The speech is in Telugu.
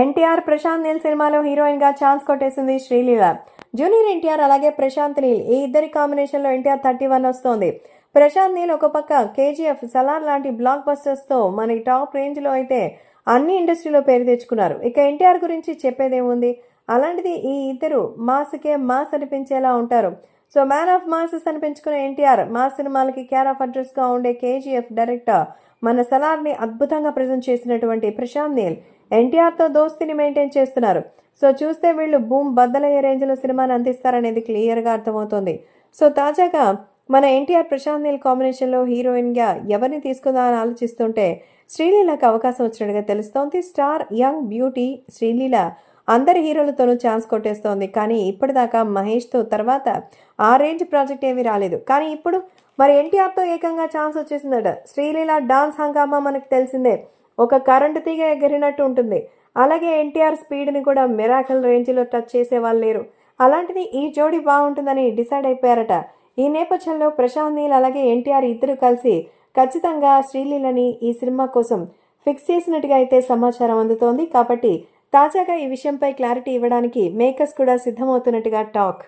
ఎన్టీఆర్ ప్రశాంత్ నీల్ సినిమాలో హీరోయిన్గా ఛాన్స్ కొట్టేసింది శ్రీలీల. జూనియర్ ఎన్టీఆర్ అలాగే ప్రశాంత్ నీల్. ఈ ఇద్దరి కాంబినేషన్లో ఎన్టీఆర్ థర్టీ వన్ వస్తోంది. ప్రశాంత్ నీల్ ఒక పక్క కేజీఎఫ్ సలార్ లాంటి బ్లాక్ బస్టర్స్తో మన టాప్ రేంజ్లో అయితే అన్ని ఇండస్ట్రీలో పేరు తెచ్చుకున్నారు. ఇక ఎన్టీఆర్ గురించి చెప్పేదేముంది? అలాంటిది ఈ ఇద్దరు మాస్కే మాస్ అనిపించేలా ఉంటారు. సో మ్యాన్ ఆఫ్ మాసెస్ అనిపించుకున్న ఎన్టీఆర్ మా సినిమాలకి కేర్ ఆఫ్ అడ్రస్గా ఉండే కేజీఎఫ్ డైరెక్టర్ మన సలార్ని అద్భుతంగా ప్రజెంట్ చేసినటువంటి ప్రశాంత్ నీల్. ఎన్టీఆర్తో దోస్తిని మెయింటైన్ చేస్తున్నారు. సో చూస్తే వీళ్ళు భూమ్ బద్దలయ్యే రేంజ్లో సినిమాని అందిస్తారనేది క్లియర్గా అర్థమవుతుంది. సో తాజాగా మన ఎన్టీఆర్ ప్రశాంత్ నీల్ కాంబినేషన్లో హీరోయిన్గా ఎవరిని తీసుకుందా అని ఆలోచిస్తుంటే శ్రీలీలకు అవకాశం వచ్చినట్టుగా తెలుస్తోంది. స్టార్ యంగ్ బ్యూటీ శ్రీలీల అందరి హీరోలతోనూ ఛాన్స్ కొట్టేస్తోంది. కానీ ఇప్పటిదాకా మహేష్తో తర్వాత ఆ రేంజ్ ప్రాజెక్ట్ ఏమీ రాలేదు. కానీ ఇప్పుడు మరి ఎన్టీఆర్తో ఏకంగా ఛాన్స్ వచ్చేసిందట. శ్రీలీల డాన్స్ హంగామా మనకు తెలిసిందే. ఒక కరెంటు తీగ ఎగిరినట్టు ఉంటుంది. అలాగే ఎన్టీఆర్ స్పీడ్ని కూడా మిరాకల్ రేంజ్లో టచ్ చేసే వాళ్ళు లేరు. అలాంటిది ఈ జోడీ బాగుంటుందని డిసైడ్ అయిపోయారట. ఈ నేపథ్యంలో ప్రశాంత్ నీల్ అలాగే ఎన్టీఆర్ ఇద్దరు కలిసి ఖచ్చితంగా శ్రీలీలని ఈ సినిమా కోసం ఫిక్స్ చేసినట్టుగా అయితే సమాచారం అందుతోంది. కాబట్టి తాజాగా ఈ విషయంపై క్లారిటీ ఇవ్వడానికి మేకర్స్ కూడా సిద్ధమవుతున్నట్టుగా టాక్.